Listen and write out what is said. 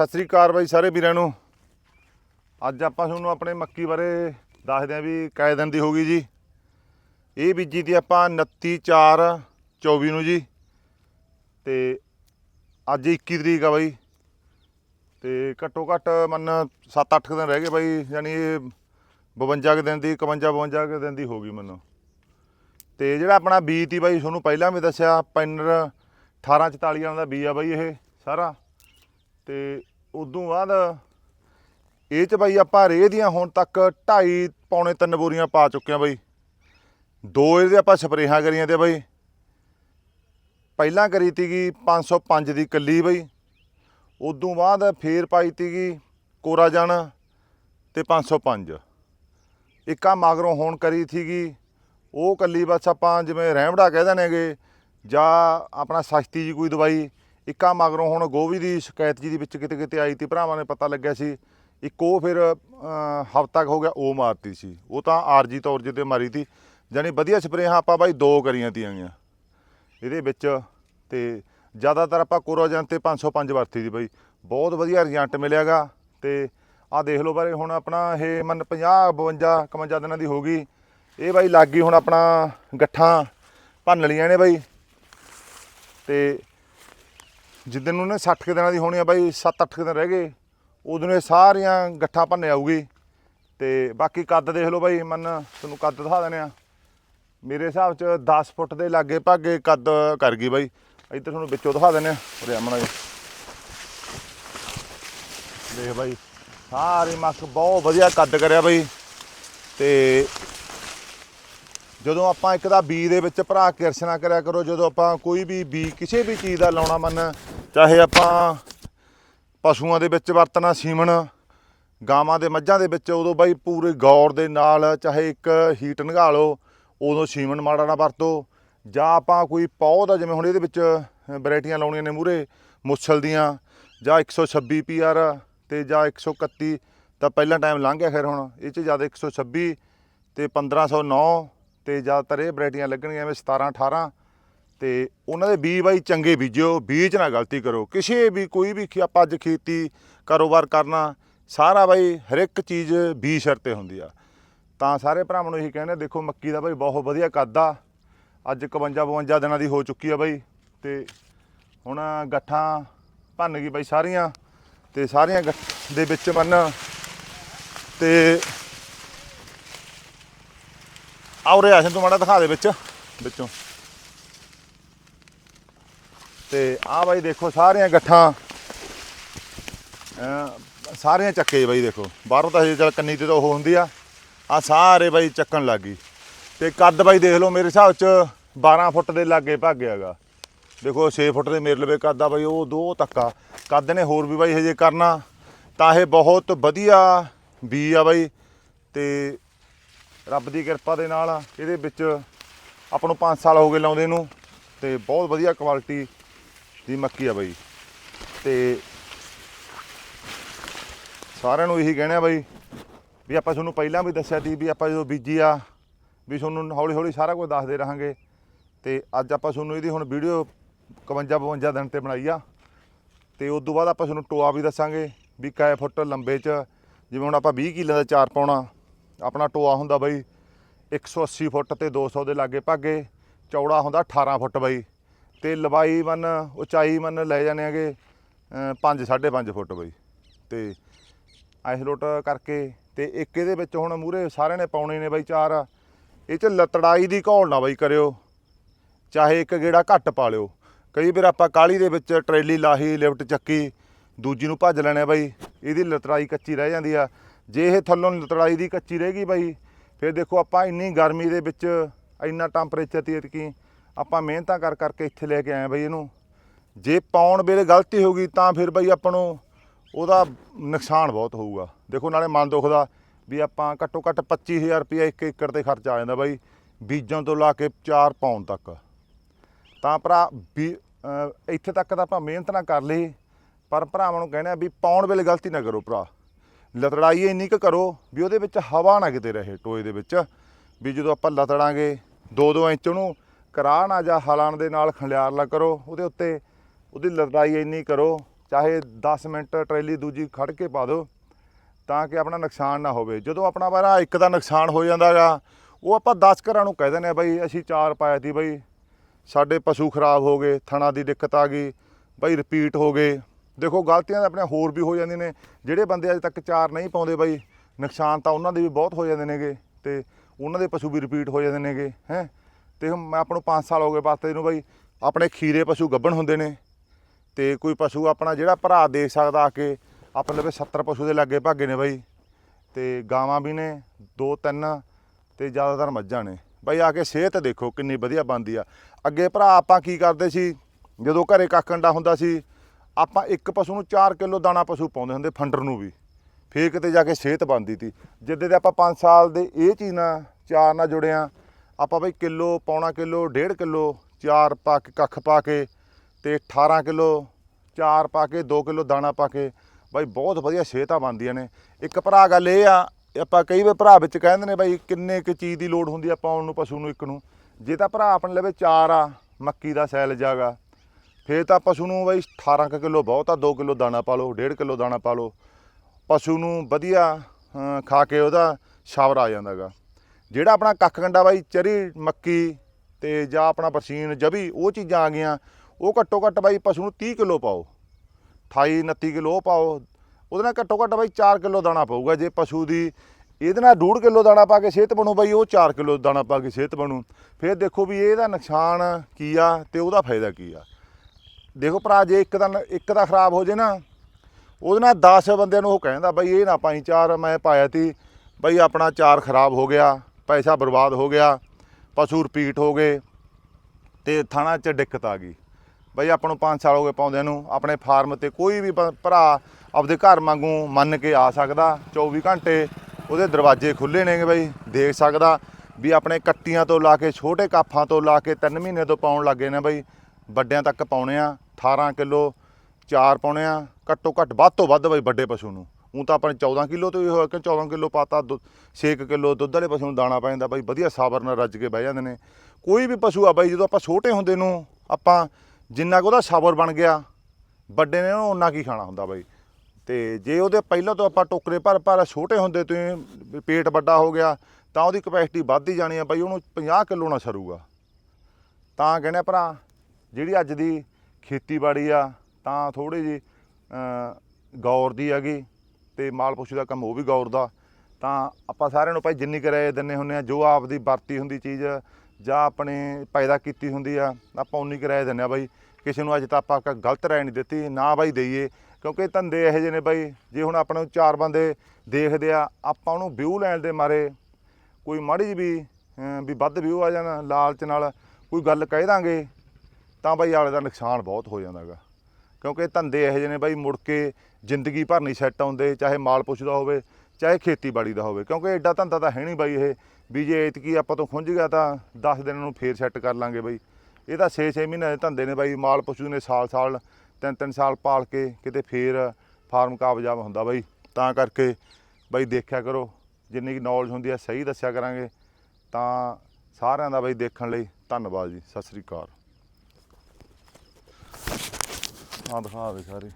ਸਤਿ ਸ੍ਰੀ ਅਕਾਲ ਬਾਈ ਸਾਰੇ ਵੀਰਾਂ ਨੂੰ। ਅੱਜ ਆਪਾਂ ਤੁਹਾਨੂੰ ਆਪਣੇ ਮੱਕੀ ਬਾਰੇ ਦੱਸਦੇ ਆਂ ਵੀ ਕਾਇ ਦਿਨ ਦੀ ਹੋ ਗਈ ਜੀ। ਇਹ ਬੀਜੀ ਦੀ ਆਪਾਂ 29 4 24 ਨੂੰ ਜੀ। ਤੇ ਅੱਜ 21 ਤਰੀਕ ਆ ਬਾਈ। ਤੇ ਘੱਟੋ ਘੱਟ ਮੰਨ 7-8 ਦਿਨ ਰਹਿ ਗਏ ਬਾਈ, ਯਾਨੀ ਇਹ 52 ਕੁ ਦਿਨ ਦੀ 51 52 ਕੁ ਦਿਨ ਦੀ ਹੋ ਗਈ ਮੈਨੂੰ। ਤੇ ਜਿਹੜਾ ਆਪਣਾ ਬੀਜ ਤੀ ਬਾਈ, ਤੁਹਾਨੂੰ ਪਹਿਲਾਂ ਵੀ ਦੱਸਿਆ, ਪੈਨਰ 1844 ਵਾਲਾ ਦਾ ਬੀਜ ਆ ਬਾਈ ਇਹ ਸਾਰਾ। ਤੇ ਉਦੋਂ ਬਾਅਦ ਇਹ ਚ ਬਾਈ ਆਪਾਂ ਰੇਹ ਦੀਆਂ ਹੁਣ ਤੱਕ 2.5 ਪੌਣੇ 3 ਬੋਰੀਆਂ ਪਾ ਚੁੱਕੇ ਆ ਬਾਈ। ਦੋ ਇਹਦੇ ਆਪਾਂ ਸਪਰੇਹਾਂ ਕਰੀਆਂ ਤੇ ਬਾਈ। ਪਹਿਲਾਂ ਕਰੀ ਤੀਗੀ 505 ਦੀ ਕੱਲੀ ਬਾਈ। ਉਦੋਂ ਬਾਅਦ ਫੇਰ ਪਾਈ ਤੀਗੀ ਕੋਰਾ ਜਣ ਤੇ 505 ਇੱਕਾ ਮਾਗਰੋਂ ਹੁਣ ਕਰੀ ਥੀਗੀ ਉਹ ਕੱਲੀ ਬਸ ਆਪਾਂ ਜਿਵੇਂ ਰਹਿਮੜਾ ਕਹਿ ਦਿੰਦੇਗੇ ਜਾਂ ਆਪਣਾ ਸਸਤੀ ਜੀ ਕੋਈ ਦਵਾਈ ਇੱਕਾ ਮਗਰੋਂ ਹੁਣ ਗੋਭੀ ਦੀ ਸ਼ਿਕਾਇਤ ਜੀ ਦੀ ਵਿੱਚ ਕਿਤੇ ਕਿਤੇ ਆਈ ਤੀ ਭਰਾਵਾਂ ਨੇ ਪਤਾ ਲੱਗਿਆ ਸੀ, ਇੱਕ ਉਹ ਫਿਰ ਹਫ਼ਤਾ ਹੋ ਗਿਆ ਉਹ ਮਾਰਤੀ ਸੀ। ਉਹ ਤਾਂ ਆਰਜੀ ਤੌਰ ਤੇ ਮਾਰੀ ਤੀ ਜਾਨੀ ਵਧੀਆ ਸਪਰੇਹਾਂ ਆਪਾਂ ਬਾਈ ਦੋ ਕਰੀਆਂ ਤੀਆਂ ਗੀਆਂ। ਇਹਦੇ ਵਿੱਚ ਤੇ ਜ਼ਿਆਦਾਤਰ ਆਪਾਂ ਕੋਰੋਜਨ ਤੇ 505 ਵਰਤੀ ਦੀ ਬਾਈ। ਬਹੁਤ ਵਧੀਆ ਰਿਜ਼ਲਟ ਮਿਲਿਆਗਾ ਤੇ ਆਹ ਦੇਖ ਲਓ ਬਾਰੇ ਹੁਣ ਆਪਣਾ ਇਹ ਮਨ 50 52 51 ਦਿਨਾਂ ਦੀ ਹੋ ਗਈ। ਇਹ ਬਾਈ ਲੱਗ ਗਈ ਹੁਣ ਆਪਣਾ ਗੱਠਾਂ ਭੰਨ ਲੀਆਂ ਨੇ ਬਾਈ। ਤੇ ਜਿੱਦਨ ਉਹਨੇ ਨੇ 60 ਕੁ ਦਿਨਾਂ ਦੀ ਹੋਣੀ ਆ ਬਾਈ 7-8 ਦਿਨ ਰਹਿ ਗਏ, ਉਦੋਂ ਇਹ ਸਾਰੀਆਂ ਗੱਠਾਂ ਭੰਨੇ ਆਊਗੀ। ਤੇ ਬਾਕੀ ਕੱਦ ਦੇਖ ਲਓ ਬਾਈ, ਮਨ ਤੁਹਾਨੂੰ ਕੱਦ ਦਿਖਾ ਦਿੰਦੇ ਆ। ਮੇਰੇ ਹਿਸਾਬ ਚ 10 ਫੁੱਟ ਦੇ ਲਾਗੇ ਭਾਗੇ ਕੱਦ ਕਰ ਗਈ ਬਾਈ। ਇੱਧਰ ਤੁਹਾਨੂੰ ਵਿੱਚੋਂ ਦਿਖਾ ਦਿੰਦੇ ਆ, ਉਰੇ ਆਮਣਾ ਦੇਖ ਬਾਈ, ਸਾਰੀ ਮੱਕ ਬਹੁਤ ਵਧੀਆ ਕੱਦ ਕਰਿਆ ਬਾਈ। ਤੇ ਜਦੋਂ ਆਪਾਂ ਇੱਕ ਦਾ ਬੀ ਦੇ ਵਿੱਚ ਭਰਾ ਕਿਰਸ਼ਨਾ ਕਰਿਆ ਕਰੋ, ਜਦੋਂ ਆਪਾਂ ਕੋਈ ਵੀ ਬੀ, ਕਿਸੇ ਵੀ ਚੀਜ਼ ਦਾ ਲਾਉਣਾ ਮੰਨ ਚਾਹੇ ਆਪਾਂ ਪਸ਼ੂਆਂ ਦੇ ਵਿੱਚ ਵਰਤਣਾ ਸੀਮਣ, ਗਾਵਾਂ ਦੇ ਮੱਝਾਂ ਦੇ ਵਿੱਚ ਉਦੋਂ ਬਾਈ ਪੂਰੇ ਗੌਰ ਦੇ ਨਾਲ ਚਾਹੇ ਇੱਕ ਹੀਟ ਨਗਾ ਲਓ ਉਦੋਂ ਸੀਮਨ ਮਾੜਾ ਨਾ ਵਰਤੋ। ਜਾਂ ਆਪਾਂ ਕੋਈ ਪੌਦਾ ਜਿਵੇਂ ਹੁਣ ਇਹਦੇ ਵਿੱਚ ਵੈਰਾਈਟੀਆਂ ਲਾਉਣੀਆਂ ਨੇ ਮੂਰੇ ਮੁੱਛਲ ਦੀਆਂ, ਜਾਂ 126 ਪੀਆਰ ਤੇ ਜਾਂ 131 ਤਾਂ ਪਹਿਲਾਂ ਟਾਈਮ ਲੰਘ ਗਿਆ ਫਿਰ ਹੁਣ। ਇਹ ਚ ਜ਼ਿਆਦਾ 126 ਤੇ 1509 ਤੇ ਜ਼ਿਆਦਾਤਰ ਇਹ ਵੈਰਾਈਟੀਆਂ ਲੱਗਣਗੀਆਂ ਐਵੇਂ 17 18 ਤੇ ਉਹਨਾਂ ਦੇ ਬੀਜ ਬਾਈ ਚੰਗੇ ਬੀਜਿਓ, ਬੀਜ ਨਾ ਗਲਤੀ ਕਰੋ। ਕਿਸੇ ਵੀ, ਕੋਈ ਵੀ ਖੇ- ਆਪਾਂ ਅੱਜ ਖੇਤੀ ਕਾਰੋਬਾਰ ਕਰਨਾ, ਸਾਰਾ ਬਾਈ ਹਰ ਇੱਕ ਚੀਜ਼ ਬੀਜ ਸਿਰ ਤੇ ਹੁੰਦੀ ਆ। ਤਾਂ ਸਾਰੇ ਭਰਾਵਾਂ ਨੂੰ ਇਹੀ ਕਹਿੰਦੇ ਦੇਖੋ ਮੱਕੀ ਦਾ ਬਾਈ ਬਹੁਤ ਵਧੀਆ ਕੱਦ ਆ। ਅੱਜ 51 52 ਦਿਨਾਂ ਦੀ ਹੋ ਚੁੱਕੀ ਆ ਬਾਈ। ਤੇ ਹੁਣ ਗੱਠਾਂ ਭੰਨ ਗਈ ਬਾਈ ਸਾਰੀਆਂ, ਤੇ ਸਾਰੀਆਂ ਗੱਠ ਦੇ ਵਿੱਚ ਮੰਨ ਤੇ ਆਉਰੇ ਆਸ਼ਨ ਤੂੰ ਮਾੜਾ ਦਿਖਾ ਦੇ ਵਿੱਚ, ਵਿੱਚੋਂ। ਤੇ ਆਹ ਬਾਈ ਦੇਖੋ, ਸਾਰੀਆਂ ਗੱਠਾਂ ਸਾਰੀਆਂ ਚੱਕੇ ਬਾਈ ਦੇਖੋ। ਬਾਹਰੋਂ ਤਾਂ ਹਜੇ ਚੱਲ ਕੰਨੀ ਤੇ ਤਾਂ ਉਹ ਹੁੰਦੀ ਆ। ਆ ਸਾਰੇ ਬਾਈ ਚੱਕਣ ਲੱਗ ਗਈ। ਤੇ ਕੱਦ ਬਾਈ ਦੇਖ ਲਓ, ਮੇਰੇ ਹਿਸਾਬ ਚ 12 ਫੁੱਟ ਦੇ ਲਾਗੇ ਭਾਗਿਆਗਾ ਦੇਖੋ 6 ਫੁੱਟ ਦੇ ਮੇਰੇ ਲਵੇ ਕੱਦ ਆ ਬਾਈ, ਉਹ ਦੋ ਤੱਕਾ ਕੱਦ ਨੇ ਹੋਰ ਵੀ ਬਾਈ ਹਜੇ ਕਰਨਾ। ਤਾਂ ਇਹ ਬਹੁਤ ਵਧੀਆ ਬੀ ਆ ਬਾਈ। ਤੇ ਰੱਬ ਦੀ ਕਿਰਪਾ ਦੇ ਨਾਲ ਇਹਦੇ ਵਿੱਚ, ਆਪਾਂ ਨੂੰ 5 ਸਾਲ ਹੋ ਗਏ ਲਾਉਂਦੇ ਨੂੰ। ਤੇ ਬਹੁਤ ਵਧੀਆ ਕੁਆਲਿਟੀ ਦੀ ਮੱਕੀ ਆ ਬਾਈ। ਤੇ ਸਾਰਿਆਂ ਨੂੰ ਇਹੀ ਕਹਿਣਾ ਬਾਈ ਵੀ ਆਪਾਂ ਤੁਹਾਨੂੰ ਪਹਿਲਾਂ ਵੀ ਦੱਸਿਆ ਸੀ ਵੀ ਆਪਾਂ ਜਦੋਂ ਬੀਜੀ ਆ, ਵੀ ਤੁਹਾਨੂੰ ਹੌਲੀ ਹੌਲੀ ਸਾਰਾ ਕੁਝ ਦੱਸਦੇ ਰਹਾਂਗੇ। ਤੇ ਅੱਜ ਆਪਾਂ ਤੁਹਾਨੂੰ ਇਹਦੀ ਹੁਣ ਵੀਡੀਓ 51 52 ਦਿਨ ਤੇ ਬਣਾਈ ਆ। ਤੇ ਉਸ ਤੋਂ ਬਾਅਦ ਆਪਾਂ ਤੁਹਾਨੂੰ ਟੋਆ ਵੀ ਦੱਸਾਂਗੇ ਵੀ ਕਾਏ ਫੁੱਟ ਲੰਬੇ ਚ, ਜਿਵੇਂ ਹੁਣ ਆਪਾਂ 20 ਕਿੱਲੇ ਦਾ ਚਾਰ ਪਾਉਣਾ, ਆਪਣਾ ਟੋਆ ਹੁੰਦਾ ਬਾਈ 180 ਫੁੱਟ ਤੇ 200 ਦੇ ਲਾਗੇ ਭਾਗੇ, ਚੌੜਾ ਹੁੰਦਾ 18 ਫੁੱਟ ਬਾਈ। ਤੇ ਲੰਬਾਈ ਮੰਨ ਉਚਾਈ ਮੰਨ ਲੈ ਜਾਣੇ ਹੈਗੇ 5 5.5 ਫੁੱਟ ਬਾਈ ਤੇ ਆਈਸਲੋਟ ਕਰਕੇ, ਤੇ ਇੱਕ ਇਹਦੇ ਵਿੱਚ ਹੁਣ ਮੂਰੇ ਸਾਰਿਆਂ ਨੇ ਪਾਉਣੇ ਨੇ ਬਾਈ ਚਾਰ। ਇਹ ਚ ਲਤੜਾਈ ਦੀ ਘੋਲ ਨਾ ਬਾਈ ਕਰਿਓ। ਚਾਹੇ ਇੱਕ ਗੇੜਾ ਘੱਟ ਪਾ ਲਿਓ। ਕਈ ਵਾਰ ਆਪਾਂ ਕਾਲੀ ਦੇ ਵਿੱਚ ਟਰੇਲੀ ਲਾਹੀ, ਲਿਫਟ ਚੱਕੀ, ਦੂਜੀ ਨੂੰ ਭੱਜ ਲੈਣੇ ਬਾਈ। ਇਹਦੀ ਲਤੜਾਈ ਕੱਚੀ ਰਹਿ ਜਾਂਦੀ ਆ। ਜੇ ਇਹ ਥੱਲੋਂ ਲਤੜਾਈ ਦੀ ਕੱਚੀ ਰਹਿ ਗਈ ਬਾਈ, ਫਿਰ ਦੇਖੋ ਆਪਾਂ ਇੰਨੀ ਗਰਮੀ ਦੇ ਵਿੱਚ, ਇੰਨਾ ਟੈਂਪਰੇਚਰ ਤੇ ਕੀ ਆਪਾਂ ਮਿਹਨਤਾਂ ਕਰ ਕਰਕੇ ਇੱਥੇ ਲੈ ਕੇ ਆਏ ਬਈ ਇਹਨੂੰ। ਜੇ ਪਾਉਣ ਵੇਲੇ ਗਲਤੀ ਹੋ ਗਈ ਤਾਂ ਫਿਰ ਬਾਈ ਆਪਾਂ ਨੂੰ ਉਹਦਾ ਨੁਕਸਾਨ ਬਹੁਤ ਹੋਊਗਾ। ਦੇਖੋ ਨਾਲੇ ਮਨ ਦੁਖਦਾ ਵੀ ਆਪਾਂ ਘੱਟੋ ਘੱਟ 25000 ਰੁਪਏ ਇੱਕ ਏਕੜ ਤੇ ਖਰਚਾ ਆ ਜਾਂਦਾ ਬਾਈ, ਬੀਜਾਂ ਤੋਂ ਲਾ ਕੇ 4 ਪਾਉਣ ਤੱਕ। ਤਾਂ ਭਰਾ ਵੀ ਇੱਥੇ ਤੱਕ ਤਾਂ ਆਪਾਂ ਮਿਹਨਤ ਨਾ ਕਰ ਲਈ, ਪਰ ਭਰਾਵਾਂ ਨੂੰ ਕਹਿਣਾ ਵੀ ਪਾਉਣ ਵੇਲੇ ਗਲਤੀ ਨਾ ਕਰੋ ਭਰਾ। ਲਤੜਾਈ ਇੰਨੀ ਕੁ ਕਰੋ ਵੀ ਉਹਦੇ ਵਿੱਚ ਹਵਾ ਨਾ ਕਿਤੇ ਰਹੇ ਟੋਏ ਦੇ ਵਿੱਚ, ਵੀ ਜਦੋਂ ਆਪਾਂ ਲਤੜਾਂਗੇ 2-2 ਇੰਚ ਉਹਨੂੰ ਕਰਾ ਨਾ ਜਾਂ ਹਲਾਣ ਦੇ ਨਾਲ ਖੰਡਿਆਰ ਲਾ ਕਰੋ, ਉਹਦੇ ਉੱਤੇ ਉਹਦੀ ਲੜਾਈ ਇੰਨੀ ਕਰੋ, ਚਾਹੇ 10 ਮਿੰਟ ਟਰੇਲੀ ਦੂਜੀ ਖੜ ਕੇ ਪਾ ਦਿਓ, ਤਾਂ ਕਿ ਆਪਣਾ ਨੁਕਸਾਨ ਨਾ ਹੋਵੇ। ਜਦੋਂ ਆਪਣਾ ਵਾਰਾ ਇੱਕ ਦਾ ਨੁਕਸਾਨ ਹੋ ਜਾਂਦਾਗਾ ਉਹ ਆਪਾਂ 10 ਘਰਾਂ ਨੂੰ ਕਹਿ ਦਿੰਦੇ ਆ ਬਈ ਅਸੀਂ ਚਾਰ ਪਾਇਆ ਤੀ ਬਈ, ਸਾਡੇ ਪਸ਼ੂ ਖਰਾਬ ਹੋ ਗਏ, ਥਣਾ ਦੀ ਦਿੱਕਤ ਆ ਗਈ, ਬਈ ਰਿਪੀਟ ਹੋ ਗਏ। ਦੇਖੋ, ਗਲਤੀਆਂ ਤਾਂ ਆਪਣੇ ਹੋਰ ਵੀ ਹੋ ਜਾਂਦੀਆਂ ਨੇ, ਜਿਹੜੇ ਬੰਦੇ ਅਜੇ ਤੱਕ ਚਾਰ ਨਹੀਂ ਪਾਉਂਦੇ ਬਈ, ਨੁਕਸਾਨ ਤਾਂ ਉਹਨਾਂ ਦੇ ਵੀ ਬਹੁਤ ਹੋ ਜਾਂਦੇ ਨੇਗੇ, ਤੇ ਉਹਨਾਂ ਦੇ ਪਸ਼ੂ ਵੀ ਰਿਪੀਟ ਹੋ ਜਾਂਦੇ ਨੇਗੇ, ਹੈ। ਤੇ ਹੁਣ ਮੈਂ ਆਪਾਂ ਨੂੰ 5 ਸਾਲ ਹੋ ਗਏ ਵਾਸਤੇ ਨੂੰ ਬਈ ਆਪਣੇ ਖੀਰੇ ਪਸ਼ੂ ਗੱਭਣ ਹੁੰਦੇ ਨੇ। ਤੇ ਕੋਈ ਪਸ਼ੂ ਆਪਣਾ ਜਿਹੜਾ ਭਰਾ ਦੇਖ ਸਕਦਾ ਆ ਕੇ ਆਪਣੇ ਲਵੇ 70 ਪਸ਼ੂ ਦੇ ਲਾਗੇ ਭਾਗੇ ਨੇ ਬਾਈ। ਤੇ ਗਾਵਾਂ ਵੀ ਨੇ, ਦੋ ਤਿੰਨ ਤੇ ਜ਼ਿਆਦਾਤਰ ਮੱਝਾਂ ਨੇ। ਬਾਈ ਆ ਕੇ ਸਿਹਤ ਦੇਖੋ ਕਿੰਨੀ ਵਧੀਆ ਬਣਦੀ ਆ। ਅੱਗੇ ਭਰਾ ਆਪਾਂ ਕੀ ਕਰਦੇ ਸੀ, ਜਦੋਂ ਘਰੇ ਕੱਖੰਡਾ ਹੁੰਦਾ ਸੀ, ਆਪਾਂ ਇੱਕ ਪਸ਼ੂ ਨੂੰ 4 ਕਿਲੋ ਦਾਣਾ ਪਸ਼ੂ ਪਾਉਂਦੇ ਹੁੰਦੇ ਫੰਡਰ ਨੂੰ ਵੀ। ਫੇਰ ਕਿਤੇ ਜਾ ਕੇ ਸਿਹਤ ਬਣਦੀ ਤੀ। ਜਿੱਦੇ ਦੇ ਆਪਾਂ 5 ਸਾਲ ਦੇ ਇਹ ਚੀਜ਼ ਨਾਲ, ਚਾਰ ਨਾਲ ਜੁੜੇ ਜੁੜਿਆ ਆਪਾਂ ਬਈ ਕਿਲੋ, ਪੌਣਾ ਕਿਲੋ, ਡੇਢ ਕਿਲੋ, ਚਾਰ ਪਾ ਕੇ, ਕੱਖ ਪਾ ਕੇ ਤੇ 18 ਕਿਲੋ, ਚਾਰ ਪਾ ਕੇ 2 ਕਿਲੋ ਦਾਣਾ ਪਾ ਕੇ। ਬਾਈ ਬਹੁਤ ਵਧੀਆ ਸਿਹਤਾਂ ਬਣਦੀਆਂ ਨੇ। ਇੱਕ ਭਰਾ ਗੱਲ ਇਹ ਆ, ਆਪਾਂ ਕਈ ਵਾਰ ਭਰਾ ਵਿੱਚ ਕਹਿੰਦੇ ਨੇ ਬਾਈ ਕਿੰਨੇ ਕੁ ਚੀਜ਼ ਦੀ ਲੋੜ ਹੁੰਦੀ ਆ ਪਾਉਣ ਨੂੰ ਪਸ਼ੂ ਨੂੰ, ਇੱਕ ਨੂੰ। ਜੇ ਤਾਂ ਭਰਾ ਆਪਣੇ ਲਵੇ ਚਾਰ ਆ, ਮੱਕੀ ਦਾ ਸੈਲ ਜਾਗਾ, ਫੇਰ ਤਾਂ ਪਸ਼ੂ ਨੂੰ ਬਾਈ 18 ਕੁ ਕਿਲੋ ਬਹੁਤ ਆ 2 ਕਿਲੋ ਦਾਣਾ ਪਾ ਲਓ 1.5 ਕਿਲੋ ਦਾਣਾ ਪਾ ਲਓ। ਪਸ਼ੂ ਨੂੰ ਵਧੀਆ ਖਾ ਕੇ ਉਹਦਾ ਸ਼ਾਵਰ ਆ ਜਾਂਦਾਗਾ। ਜਿਹੜਾ ਆਪਣਾ ਕੱਖ ਕੰਡਾ ਬਾਈ ਚਰੀ, ਮੱਕੀ ਤੇ ਜਾਂ ਆਪਣਾ ਬਰਸੀਨ ਜਬੀ ਉਹ ਚੀਜ਼ਾਂ ਆ ਗਈਆਂ, ਉਹ ਘੱਟੋ ਘੱਟ ਬਾਈ ਪਸ਼ੂ ਨੂੰ 30 ਕਿਲੋ ਪਾਓ 28 29 ਕਿਲੋ ਉਹ ਪਾਓ, ਉਹਦੇ ਨਾਲ ਘੱਟੋ ਘੱਟ ਬਾਈ 4 ਕਿਲੋ ਦਾਣਾ ਪਊਗਾ ਜੇ ਪਸ਼ੂ ਦੀ, ਇਹਦੇ ਨਾਲ 1.5 ਕਿਲੋ ਦਾਣਾ ਪਾ ਕੇ ਸਿਹਤ ਬਣੂ ਬਾਈ, ਉਹ 4 ਕਿਲੋ ਦਾਣਾ ਪਾ ਕੇ ਸਿਹਤ ਬਣੂ। ਫਿਰ ਦੇਖੋ ਵੀ ਇਹਦਾ ਨੁਕਸਾਨ ਕੀ ਆ ਤੇ ਉਹਦਾ ਫਾਇਦਾ ਕੀ ਆ। ਦੇਖੋ ਭਰਾ, ਜੇ ਇੱਕ ਦਾ ਨ- ਇੱਕ ਦਾ ਖਰਾਬ ਹੋ ਜੇ ਨਾ, ਉਹਦੇ ਨਾਲ 10 ਬੰਦਿਆਂ ਨੂੰ ਉਹ ਕਹਿੰਦਾ, ਬਈ ਇਹ ਨਾ ਪਾਈ ਚਾਰ ਮੈਂ ਪਾਇਆ ਤੀ, ਬਈ ਆਪਣਾ ਚਾਰ ਖਰਾਬ ਹੋ ਗਿਆ। ਪੈਸਾ ਬਰਬਾਦ ਹੋ ਗਿਆ, ਪਸ਼ੂ ਰਿਪੀਟ ਹੋ ਗਏ ਤੇ ਥਾਣਾ 'ਚ ਦਿੱਕਤ ਆ ਗਈ। ਬਈ ਆਪਾਂ ਨੂੰ 5 ਸਾਲ ਹੋ ਗਏ ਪਾਉਂਦਿਆਂ ਨੂੰ, ਆਪਣੇ ਫਾਰਮ ਤੇ ਕੋਈ ਵੀ ਭਰਾ ਆਪਦੇ ਘਰ ਵਾਂਗੂ ਮੰਨ ਕੇ ਆ ਸਕਦਾ 24 ਘੰਟੇ ਉਹਦੇ ਦਰਵਾਜ਼ੇ ਖੁੱਲੇ ਨੇਗੇ ਬਈ, ਦੇਖ ਸਕਦਾ ਵੀ ਆਪਣੇ ਕੱਟੀਆਂ ਤੋਂ ਲਾ ਕੇ ਛੋਟੇ ਕਾਫਾਂ ਤੋਂ ਲਾ ਕੇ 3 ਮਹੀਨੇ ਤੋਂ ਪਾਉਣ ਲੱਗੇ ਨੇ ਬਈ, ਵੱਡਿਆਂ ਤੱਕ ਪਾਉਣੇ ਆ 18 ਕਿਲੋ ਚਾਰ ਪਾਉਣੇ ਆ, ਘੱਟੋ ਘੱਟ ਵੱਧ ਤੋਂ ਵੱਧ ਬਈ ਵੱਡੇ ਪਸ਼ੂ ਨੂੰ। ਉਹ ਤਾਂ ਆਪਾਂ ਨੇ 14 ਕਿਲੋ ਤੋਂ ਹੀ ਹੋਇਆ ਕਿ 14 ਕਿਲੋ ਪਾਤਾ 6 ਕਿਲੋ ਦੁੱਧ ਵਾਲੇ ਪਸ਼ੂ ਨੂੰ ਦਾਣਾ ਪੈ ਜਾਂਦਾ ਬਾਈ, ਵਧੀਆ ਸਾਬਰ ਨਾਲ ਰੱਜ ਕੇ ਬਹਿ ਜਾਂਦੇ ਨੇ। ਕੋਈ ਵੀ ਪਸ਼ੂ ਆ ਬਾਈ, ਜਦੋਂ ਆਪਾਂ ਛੋਟੇ ਹੁੰਦੇ ਨੂੰ ਆਪਾਂ ਜਿੰਨਾ ਕੁ ਉਹਦਾ ਸਾਬਰ ਬਣ ਗਿਆ, ਵੱਡੇ ਨੇ ਉਹਨੂੰ ਉਨਾ ਕੀ ਖਾਣਾ ਹੁੰਦਾ ਬਾਈ। ਤੇ ਜੇ ਉਹਦੇ ਪਹਿਲਾਂ ਤੋਂ ਆਪਾਂ ਟੋਕਰੇ ਭਰ ਭਰ ਛੋਟੇ ਹੁੰਦੇ ਤੋਂ ਹੀ ਪੇਟ ਵੱਡਾ ਹੋ ਗਿਆ, ਤਾਂ ਉਹਦੀ ਕਪੈਸਿਟੀ ਵੱਧਦੀ ਜਾਣੀ ਆ ਬਾਈ, ਉਹਨੂੰ 50 ਕਿਲੋ ਨਾ ਸਰੂਗਾ। ਤਾਂ ਕਹਿੰਦੇ ਭਰਾ, ਜਿਹੜੀ ਅੱਜ ਦੀ ਖੇਤੀਬਾੜੀ ਆ, ਤਾਂ ਥੋੜੀ ਜੀ ਗੌਰ ਦੀ ਹੈਗੀ। ਤੇ ਮਾਲ ਪਸ਼ੂ ਦਾ ਕੰਮ ਉਹ ਵੀ ਗੌਰ ਦਾ। ਤਾਂ ਆਪਾਂ ਸਾਰਿਆਂ ਨੂੰ ਭਾਈ ਜਿੰਨੀ ਕਰਾਏ ਦਿੰਨੇ ਹੁੰਨੇ ਆ, ਜੋ ਆਪ ਦੀ ਵਰਤੀ ਹੁੰਦੀ ਚੀਜ਼ ਜਾਂ ਆਪਣੇ ਪੈਦਾ ਕੀਤੀ ਹੁੰਦੀ ਆ, ਆਪਾਂ ਉਨੀ ਕਰਾਏ ਦਿੰਨੇ ਆ ਬਾਈ। ਕਿਸੇ ਨੂੰ ਅੱਜ ਤਾਂ ਆਪਾਂ ਗਲਤ ਰਾਏ ਨਹੀਂ ਦਿੱਤੀ, ਨਾ ਬਾਈ ਦਈਏ। ਕਿਉਂਕਿ ਧੰਦੇ ਇਹੋ ਜਿਹੇ ਨੇ ਬਾਈ, ਜੇ ਹੁਣ ਆਪਾਂ ਨੂੰ ਚਾਰ ਬੰਦੇ ਦੇਖਦੇ ਆ, ਆਪਾਂ ਉਹਨੂੰ ਵਿਊ ਲੈਣ ਦੇ ਮਾਰੇ, ਕੋਈ ਮਾੜੀ ਜਿਹੀ ਵੀ ਵੀ ਵੱਧ ਵਿਊ ਆ ਜਾਣ ਲਾਲਚ ਨਾਲ, ਕੋਈ ਗੱਲ ਕਹਿ ਦਾਂਗੇ, ਤਾਂ ਬਾਈ ਆਲੇ ਦਾ ਨੁਕਸਾਨ ਬਹੁਤ ਹੋ ਜਾਂਦਾਗਾ ਕਿਉਂਕਿ ਧੰਦੇ ਇਹੋ ਜਿਹੇ ਨੇ ਬਾਈ ਮੁੜ ਕੇ ਜ਼ਿੰਦਗੀ ਭਰ ਨਹੀਂ ਸੈੱਟ ਆਉਂਦੇ, ਚਾਹੇ ਮਾਲ ਪੁੱਛਦਾ ਹੋਵੇ, ਚਾਹੇ ਖੇਤੀਬਾੜੀ ਦਾ ਹੋਵੇ, ਕਿਉਂਕਿ ਐਡਾ ਧੰਦਾ ਤਾਂ ਹੈ ਨਹੀਂ ਬਾਈ ਇਹ, ਵੀ ਜੇ ਇਤਕੀ ਆਪਾਂ ਤੋਂ ਖੁੰਝ ਗਿਆ ਤਾਂ 10 ਦਿਨਾਂ ਨੂੰ ਫੇਰ ਸੈੱਟ ਕਰ ਲਾਂਗੇ ਬਾਈ। ਇਹ ਤਾਂ 6-6 ਮਹੀਨੇ ਦੇ ਧੰਦੇ ਨੇ ਬਾਈ, ਮਾਲ ਪਸ਼ੂ ਨੇ ਸਾਲ-ਸਾਲ ਤਿੰਨ-ਤਿੰਨ ਸਾਲ ਪਾਲ ਕੇ ਕਿਤੇ ਫੇਰ ਫਾਰਮ ਕਾਮਯਾਬ ਹੁੰਦਾ ਬਾਈ। ਤਾਂ ਕਰਕੇ ਬਾਈ ਦੇਖਿਆ ਕਰੋ, ਜਿੰਨੀ ਕੀ ਨੌਲੇਜ ਹੁੰਦੀ ਹੈ ਸਹੀ ਦੱਸਿਆ ਕਰਾਂਗੇ। ਤਾਂ ਸਾਰਿਆਂ ਦਾ ਬਾਈ ਦੇਖਣ ਲਈ ਧੰਨਵਾਦ ਜੀ, ਸਤਿ ਸ੍ਰੀ ਅਕਾਲ। ਆ ਦਿਖਾ ਦੇ ਸਾਰੇ।